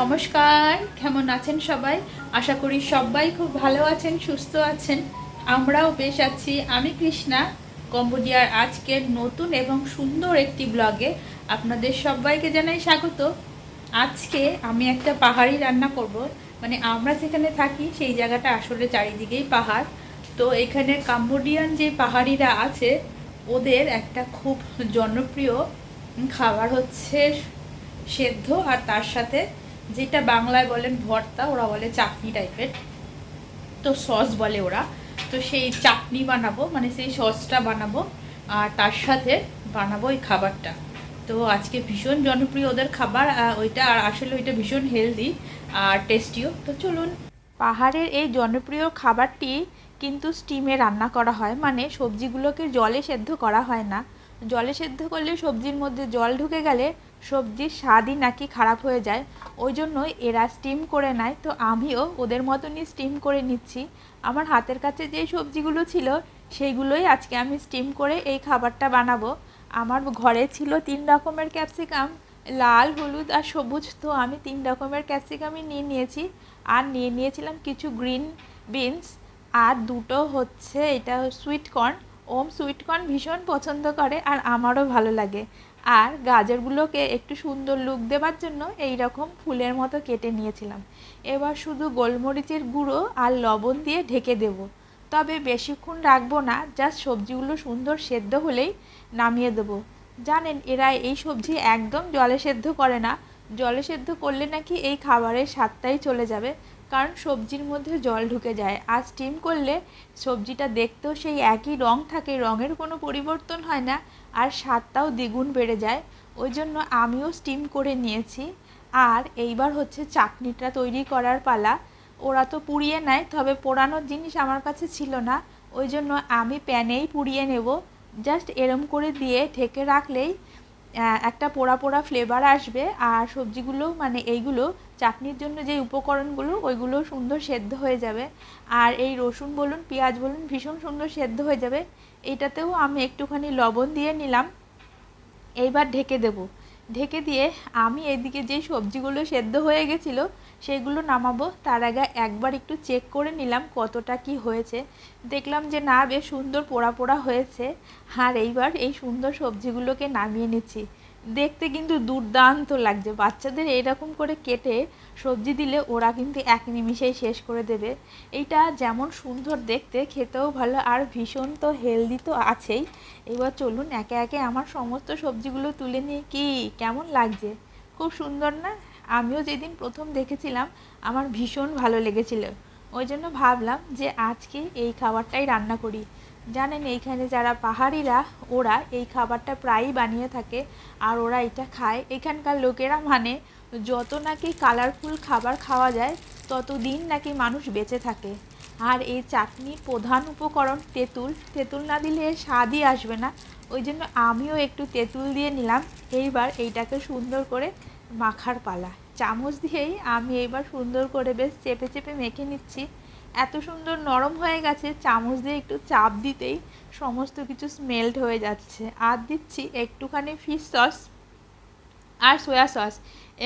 নমস্কার, কেমন আছেন সবাই? আশা করি সবাই খুব ভালো আছেন, সুস্থ আছেন। আমরাও বেশ আছি। আমি কৃষ্ণা, কম্বোডিয়ার আজকের নতুন এবং সুন্দর একটি ব্লগে আপনাদের সবাইকে জানাই স্বাগত। আজকে আমি একটা পাহাড়ি রান্না করব। মানে আমরা যেখানে থাকি, সেই জায়গাটা আসলে চারিদিকেই পাহাড়। তো এখানে কাম্বোডিয়ান যে পাহাড়িরা আছে, ওদের একটা খুব জনপ্রিয় খাবার হচ্ছে সেদ্ধ আর তার সাথে যেটা বাংলায় বলেন ভর্তা, ওরা বলে চাটনি টাইপের তো সস বলে ওরা। তো সেই চাটনি বানাবো মানে সেই সসটা বানাবো, আর তার সাথে বানাবো এই খাবারটা। তো আজকে ভীষণ জনপ্রিয় ওদের খাবার ওইটা আর আসলে ওইটা ভীষণ হেলদি আর টেস্টিও তো চলুন। পাহাড়ের এই জনপ্রিয় খাবারটি কিন্তু স্টিমে রান্না করা হয়। মানে সবজিগুলোকে জলে সেদ্ধ করা হয় না। জলে সেদ্ধ করলে সবজির মধ্যে জল ঢুকে গেলে সবজির স্বাদই নাকি খারাপ হয়ে যায় ওই জন্যই এরা স্টিম করে নেয়। তো আমিও ওদের মতনই স্টিম করে নিচ্ছি। আমার হাতের কাছে যেই সবজিগুলো ছিল, সেইগুলোই আজকে আমি স্টিম করে এই খাবারটা বানাবো। আমার ঘরে ছিল তিন রকমের ক্যাপসিকাম লাল, হলুদ আর সবুজ। তো আমি তিন রকমের ক্যাপসিকামই নিয়ে নিয়েছি। আর নিয়ে নিয়েছিলাম কিছু গ্রিন বিনস আর দুটো হচ্ছে এটা sweet corn Om sweet corn ভীষণ পছন্দ করে আর আমারও ভালো লাগে। আর গাজরগুলোকে একটু সুন্দর লুক দেওয়ার জন্য এই রকম ফুলের মতো কেটে নিয়েছিলাম। এবার শুধু গোলমরিচের গুঁড়ো আর লবণ দিয়ে ঢেকে দেব। তবে বেশিক্ষণ রাখব না, জাস্ট সবজিগুলো সুন্দর সেদ্ধ হলেই নামিয়ে দেবো। জানেন, এরা এই সবজি একদম জলে সেদ্ধ করে না। জলে সেদ্ধ করলে নাকি এই খাবারের স্বাদটাই চলে যাবে। কারণ সবজির মধ্যে জল ঢুকে যায়। আর স্টিম করলে সবজিটা দেখতেও সেই একই রং থাকে, রঙের কোনো পরিবর্তন হয় না আর স্বাদটাও দ্বিগুণ বেড়ে যায়। ওই জন্য আমিও স্টিম করে নিয়েছি। আর এইবার হচ্ছে চাটনিটা তৈরি করার পালা। ওরা তো পুড়িয়ে নেয়, তবে পোড়ানোর জিনিস আমার কাছে ছিল না। ওই জন্য আমি প্যানেই পুড়িয়ে নেব। জাস্ট এরম করে দিয়ে ঢেকে রাখলেই একটা পোড়া পোড়া ফ্লেভার আসবে আর সবজিগুলো মানে এইগুলো, চাটনির জন্য যে উপকরণগুলো, ওইগুলো সুন্দর সেদ্ধ হয়ে যাবে। আর এই রসুন বলুন, পেঁয়াজ বলুন, ভীষণ সুন্দর সেদ্ধ হয়ে যাবে। এইটাতেও আমি একটুখানি লবণ দিয়ে নিলাম। এইবার ঢেকে দেব। ঢেকে দিয়ে আমি এদিকে যে সবজিগুলো সেদ্ধ হয়ে গেছিল, সেগুলো নামাবো। তার আগে একবার একটু চেক করে নিলাম কতটা কি হয়েছে। দেখলাম যে না, বেশ সুন্দর পোড়া পোড়া হয়েছে। আর এইবার এই সুন্দর সবজিগুলোকে নামিয়ে নিচ্ছি। দেখতে কিন্তু দুর্দান্ত লাগছে। বাচ্চাদের এরকম করে কেটে সবজি দিলে ওরা কিন্তু এক নিমিষেই শেষ করে দেবে। এইটা যেমন সুন্দর দেখতে, খেতেও ভালো আর ভীষণ তো হেলদি তো আছেই। এবার চলুন একে একে আমার সমস্ত সবজিগুলো তুলে নিয়ে কি, কেমন লাগছে? খুব সুন্দর না? আমিও যেদিন প্রথম দেখেছিলাম, আমার ভীষণ ভালো লেগেছিল। ওই জন্য ভাবলাম যে আজকে এই খাবারটাই রান্না করি। জানেন, এইখানে যারা পাহাড়িরা, ওরা এই খাবারটা প্রায়ই বানিয়ে থাকে আর ওরা এটা খায়। এখানকার লোকেরা মানে যত নাকি কালারফুল খাবার খাওয়া যায় তত দিন নাকি মানুষ বেঁচে থাকে। আর এই চাটনির প্রধান উপকরণ তেঁতুল। তেঁতুল না দিলে স্বাদই আসবে না। ওই জন্য আমিও একটু তেঁতুল দিয়ে নিলাম। এইবার এইটাকে সুন্দর করে মাখার পালা। চামচ দিয়েই আমি এইবার সুন্দর করে বেশ চেপে চেপে মেখে নিচ্ছি। এত সুন্দর নরম হয়ে গেছে, চামচ দিয়ে একটু চাপ দিতেই সমস্ত কিছু স্মেল্ট হয়ে যাচ্ছে। আর দিচ্ছি একটুখানি ফিশ সস আর সয়া সস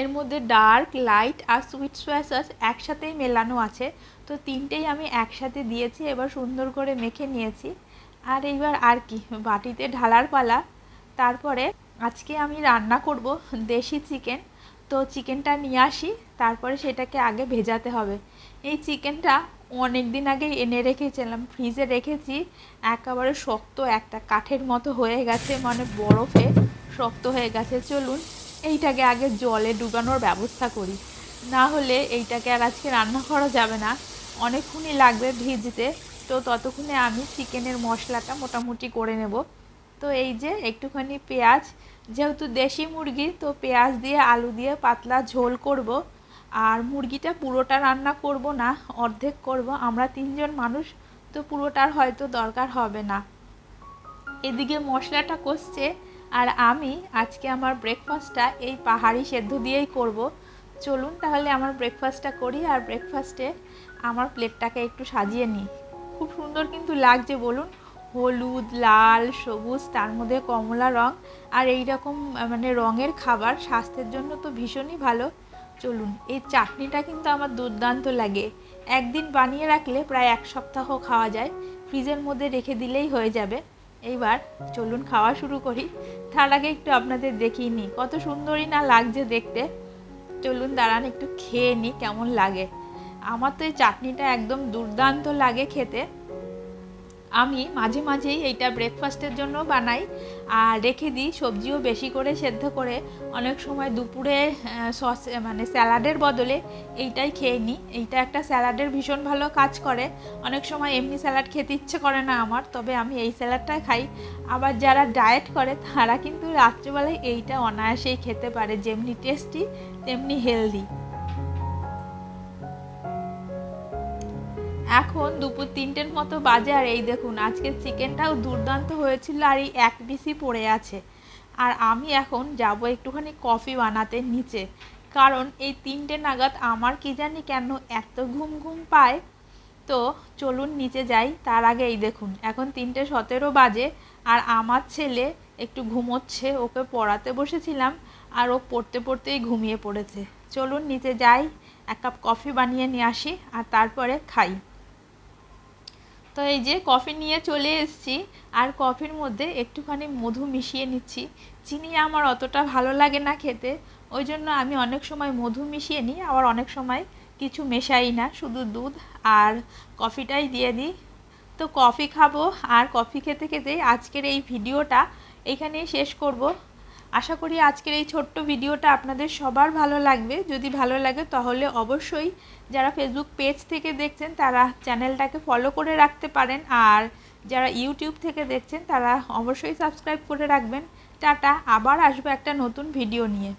এর মধ্যে ডার্ক লাইট আর সুইট সয়া সস একসাথেই মেলানো আছে। তো তিনটেই আমি একসাথে দিয়েছি, এবার সুন্দর করে মেখে নিয়েছি। আর এইবার আর কি, বাটিতে ঢালার পালা। তারপরে আজকে আমি রান্না করব দেশি চিকেন তো চিকেনটা নিয়ে আসি, তারপরে সেটাকে আগে ভেজাতে হবে। এই চিকেনটা অনেক দিন আগে এনে রেখেছিলাম, ফ্রিজে রেখেছি, একেবারে শক্ত একটা কাঠের মতো হয়ে গেছে মানে বরফে শক্ত হয়ে গেছে। চলুন, এইটাকে আগে জলে ডুবানোর ব্যবস্থা করি। না হলে এইটাকে আর আজকে রান্না করা যাবে না। অনেকক্ষণই লাগবে ভিজতে, তো ততক্ষণে আমি চিকেনের মশলাটা মোটামুটি করে নেব। তো এই যে একটুখানি পেঁয়াজ, যেহেতু দেশি মুরগি, তো পেঁয়াজ দিয়ে আলু দিয়ে পাতলা ঝোল করব। আর মুরগিটা পুরোটা রান্না করব না, অর্ধেক করব। আমরা তিনজন মানুষ, তো পুরোটার হয়তো দরকার হবে না। এদিকে মশলাটা কষছে, আর আমি আজকে আমার ব্রেকফাস্টটা এই পাহাড়ি সেদ্ধ দিয়েই করব। চলুন তাহলে আমার ব্রেকফাস্টটা করি, আর ব্রেকফাস্টে আমার প্লেটটাকে একটু সাজিয়ে নিই। খুব সুন্দর কিন্তু লাগছে, বলুন। হলুদ, লাল, সবুজ, তার মধ্যে কমলা রং, আর এই রকম মানে রঙের খাবার, স্বাস্থ্যের জন্য তো ভীষণই ভালো। চলুন, এই চাটনিটা কিন্তু আমার দুর্দান্ত লাগে। একদিন বানিয়ে রাখলে প্রায় এক সপ্তাহ খাওয়া যায়, ফ্রিজের মধ্যে রেখে দিলেই হয়ে যাবে। এইবার চলুন খাওয়া শুরু করি। তার আগে একটু আপনাদের দেখিয়ে নিই, কত সুন্দরই না লাগছে দেখতে। চলুন দাঁড়ান, একটু খেয়ে নিই কেমন লাগে। আমার তো এই চাটনিটা একদম দুর্দান্ত লাগে খেতে। আমি মাঝে মাঝেই এইটা ব্রেকফাস্টের জন্য বানাই আর রেখে দিই, সবজিও বেশি করে সেদ্ধ করে। অনেক সময় দুপুরে সস মানে স্যালাডের বদলে এইটাই খেয়ে নিই। এইটা একটা স্যালাডের ভীষণ ভালো কাজ করে। অনেক সময় এমনি স্যালাড খেতে ইচ্ছে করে না আমার, তবে আমি এই স্যালাডটাই খাই। আবার যারা ডায়েট করে, তারা কিন্তু রাত্রেবেলায় এইটা অনায়াসেই খেতে পারে, যেমনি টেস্টি তেমনি হেলদি এখন দুপুর তিনটের মতো বাজে আর এই দেখুন আজকে চিকেনটাও দুর্দান্ত হয়েছিল আর এই এক পিসি পড়ে আছে। আর আমি এখন যাব একটুখানি কফি বানাতে নিচে। কারণ এই তিনটে নাগাদ আমার কি জানি কেন এত ঘুম ঘুম পায়। তো চলুন নিচে যাই, তার আগে এই দেখুন, এখন তিনটে সতেরো বাজে আর আমার ছেলে একটু ঘুমোচ্ছে, ওকে পড়াতে বসেছিলাম আর ও পড়তে পড়তেই ঘুমিয়ে পড়েছে। চলুন নিচে যাই, এক কাপ কফি বানিয়ে নিয়ে আসি আর তারপরে খাই। তো এই যে কফি নিয়ে চলে এসেছি, আর কফির মধ্যে একটুখানি মধু মিশিয়ে নিচ্ছি। চিনি আমার অতটা ভালো লাগে না খেতে, ওই জন্য আমি অনেক সময় মধু মিশিয়ে নিই, আবার অনেক সময় কিছু মেশাই না, শুধু দুধ আর কফিটাই দিয়ে দিই। তো কফি খাব আর কফি খেতে খেতেই আজকের এই ভিডিওটা এখানেই শেষ করব। আশা করি আজকের এই ছোট্ট ভিডিওটা আপনাদের সবার ভালো লাগবে। যদি ভালো লাগে তাহলে অবশ্যই যারা ফেসবুক পেজ থেকে দেখছেন, তারা চ্যানেলটাকে ফলো করে রাখতে পারেন। আর যারা ইউটিউব থেকে দেখছেন, তারা অবশ্যই সাবস্ক্রাইব করে রাখবেন। টাটা, আবার আসবে একটা নতুন ভিডিও নিয়ে।